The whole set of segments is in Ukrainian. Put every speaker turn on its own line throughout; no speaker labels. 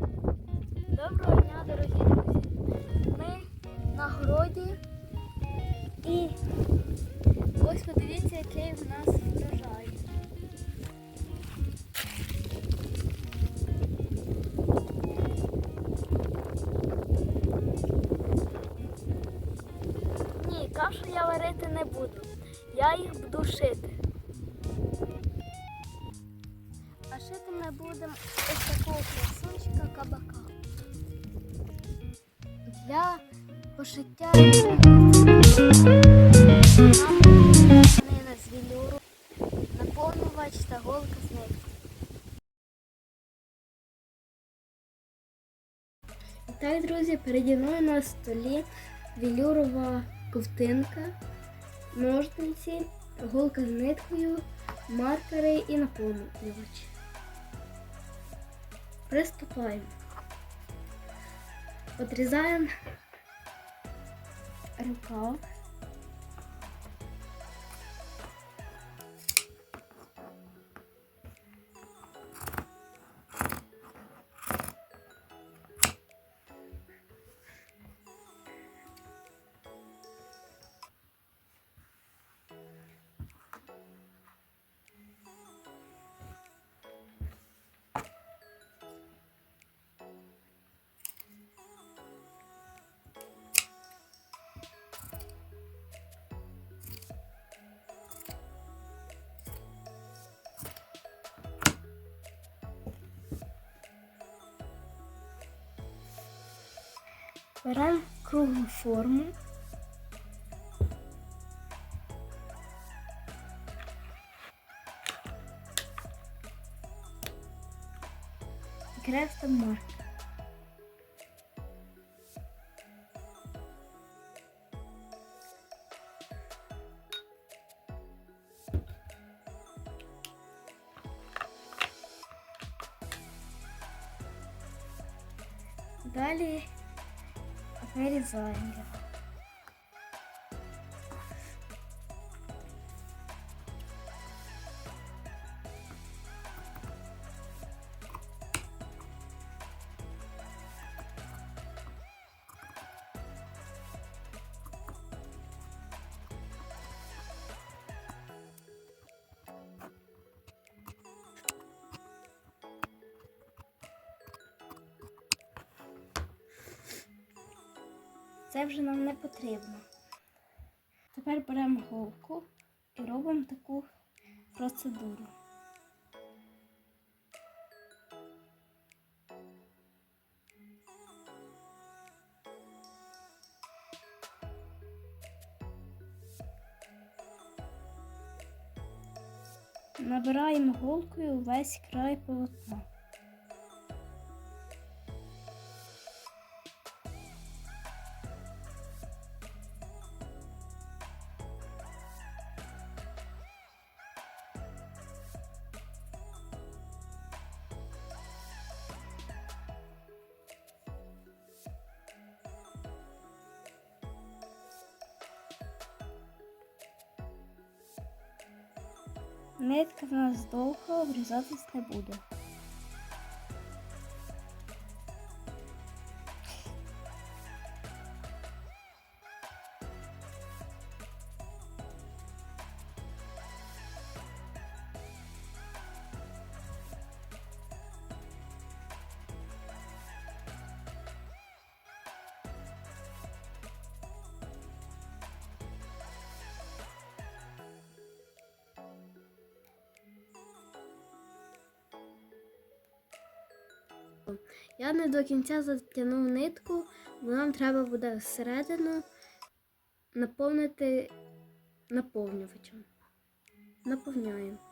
Доброго дня, дорогі друзі! Ми на городі і ось подивіться, який в нас врожай. Ні, кашу я варити не буду. Я їх буду шити. А шити ми будемо ось такого красунчика кабака. Для пошиття з вілюру, наповнювач та голка з. І Так, друзі, переді мною на столі вілюрова ковтинка, ножниці, голка з ниткою, маркери і наповнювач. Приступаємо. Отрізаємо рукав. Беремо круглу форму. І Крестом маркер. Bye. Це вже нам не потрібно. Тепер беремо голку і робимо таку процедуру. Набираємо голкою весь край полотна. Нитка в нас довго обрізатись не буде. Я не до кінця затягнув нитку, бо нам треба буде всередину наповнити наповнювачем. Наповняємо.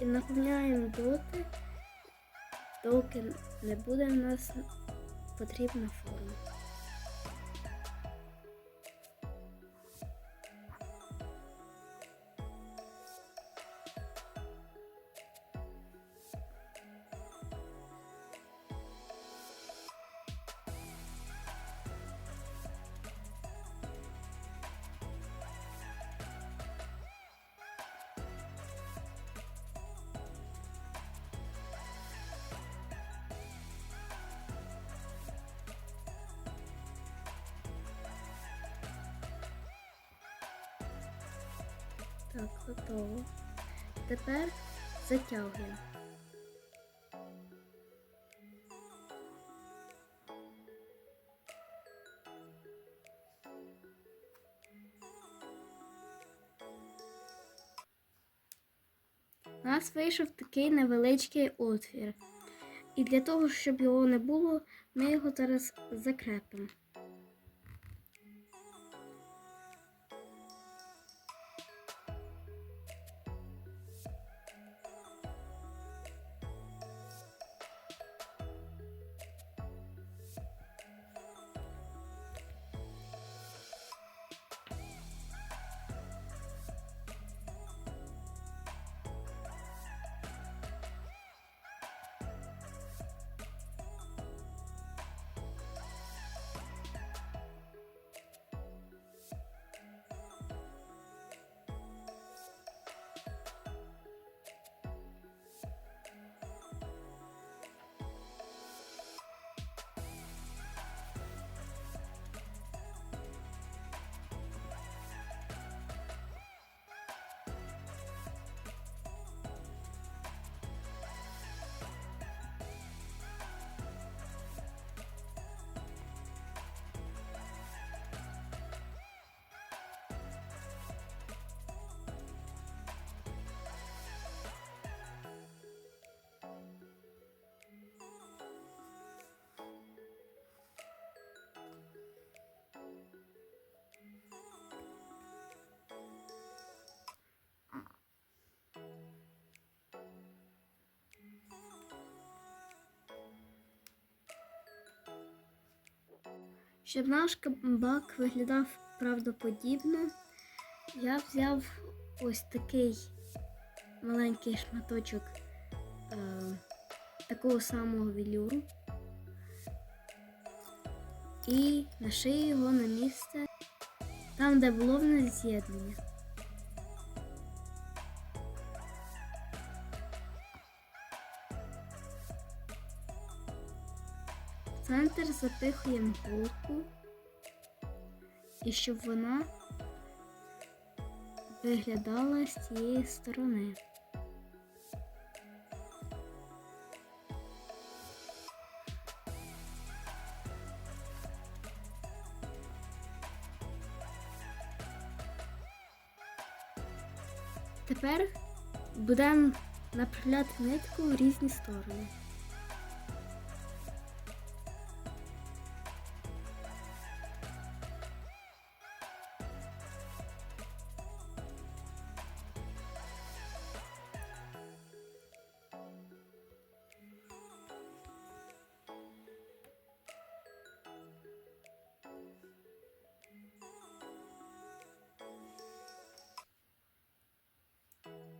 І наповняємо доти, доки не буде в нас потрібна форма. Так, готово. Тепер затягуємо. У нас вийшов такий невеличкий отвір. І для того, щоб його не було, ми його зараз закрепимо. Щоб наш кабак виглядав правдоподібно, я взяв ось такий маленький шматочок е, такого самого велюру і нашию його на місце там, де було в нас з'єднання. Центр запихуємо голку і щоб вона виглядала з цієї сторони. Тепер будемо направляти нитку в різні сторони.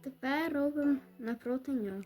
Тепер робимо напроти нього.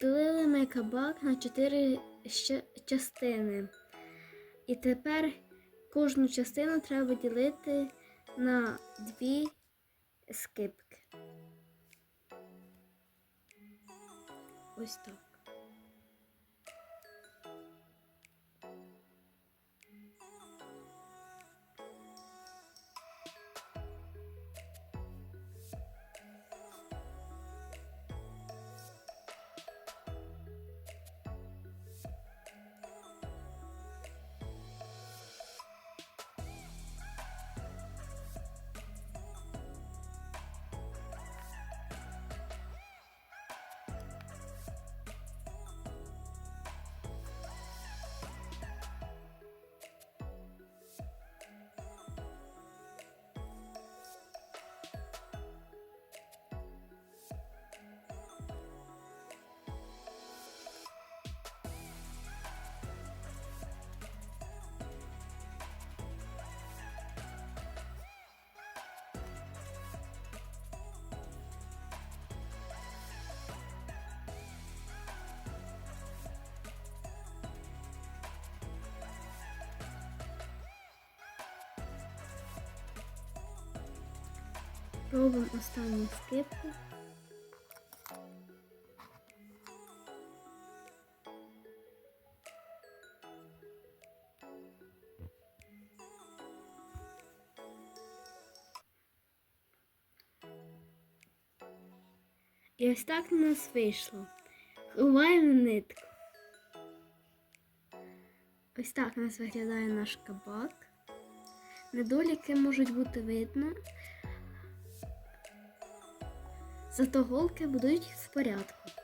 Поділили ми кабак на чотири частини. І тепер кожну частину треба ділити на дві скипки. Ось так. Робимо останню скипку. І ось так у нас вийшло. Ховаємо нитку. Ось так у нас виглядає наш кабак. Недоліки можуть бути видно. Зато голки будуть в порядку.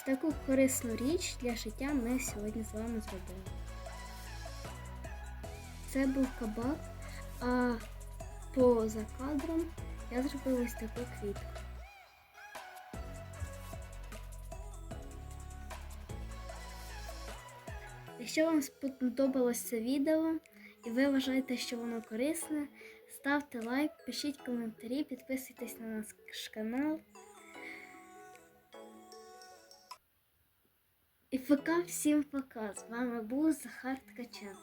Ось таку корисну річ для життя ми сьогодні з вами зробили. Це був кабак, а поза кадром я зробила ось таку квітку. Якщо вам сподобалось це відео і ви вважаєте, що воно корисне, ставте лайк, пишіть коментарі, підписуйтесь на наш канал. І пока всім пока. З вами був Захар Ткаченко.